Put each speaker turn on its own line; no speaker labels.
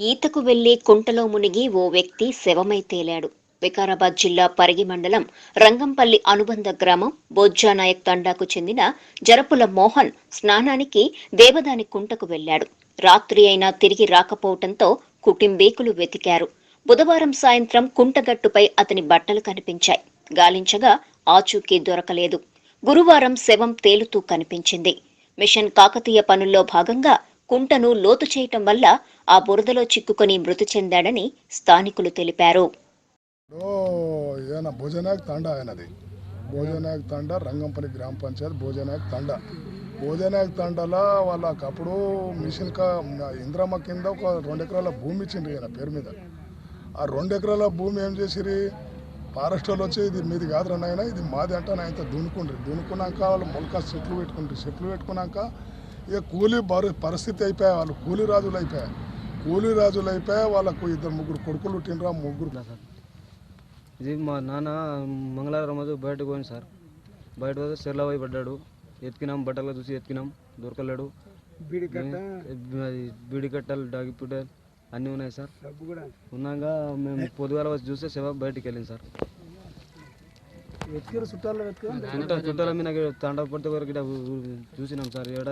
ఈతకు వెళ్ళి కుంటలో మునిగి ఓ వ్యక్తి శవమై తేలాడు. వికారాబాద్ జిల్లా పరిగి మండలం రంగంపల్లి అనుబంధ గ్రామం బొజ్జానాయక్ తండాకు చెందిన జరపుల మోహన్ స్నానానికి దేవదాని కుంటకు వెళ్ళాడు రాత్రి అయినా తిరిగి రాకపోవటంతో కుటుంబీకులు వెతికారు. బుధవారం సాయంత్రం కుంటగట్టుపై అతని బట్టలు కనిపించాయి. గాలించగా ఆచూకీ దొరకలేదు. గురువారం శవం తేలుతూ కనిపించింది. మిషన్ కాకతీయ పనుల్లో భాగంగా కుంటను లోతు చేయటం వల్ల ఆ బురదలో చిక్కుకొని మృతి చెందాడని స్థానికులు తెలిపారు.
భోజనాగ్ తండ ఆయనది. భోజనాయక్ తండ రంగంపల్లి గ్రామ పంచాయత్ భోజనాగ్ తండ. భోజనాగ్ తండలో వాళ్ళకి అప్పుడు మిషన్ కా ఇంద్రమ్మ కింద ఒక రెండు ఎకరాల భూమి ఇచ్చిండ్రు ఈయన పేరు మీద. ఆ రెండు ఎకరాల భూమి ఏం చేసిరి ఫారెస్ట్ వాళ్ళు వచ్చి ఇది మీది కాదురా నాయన ఇది మాది అంటే ఆయన దున్నుకుండ్రి. దున్నుకున్నాక వాళ్ళు మొలక చెట్లు పెట్టుకుంటారు చెట్లు పెట్టుకున్నాక ఇక కూలీ బరు పరిస్థితి అయిపోయా వాళ్ళు కూలీ రాజులు అయిపోయాయి కూలీ రాజులు అయిపోయా వాళ్ళకు ఇద్దరు ముగ్గురు కొడుకులు పుట్టినరా ముగ్గురు
సార్ ఇది మా నాన్న మంగళవారం రోజు బయటకు పోయింది సార్. బయట పోతే చెర్ల పోయి పడ్డాడు. ఎత్తికినాం బట్టలు చూసి ఎత్తికినాం దొరకలేడు. బీడి కట్టలు డాగిపుట అన్నీ ఉన్నాయి సార్. ఉన్నాక మేము పొద్దుగాల వచ్చి చూస్తే శవ బయటికి వెళ్ళింది సార్. చుట్టాల చుట్టాల మీద తండ పడితే వరకు చూసినాం సార్. ఏడ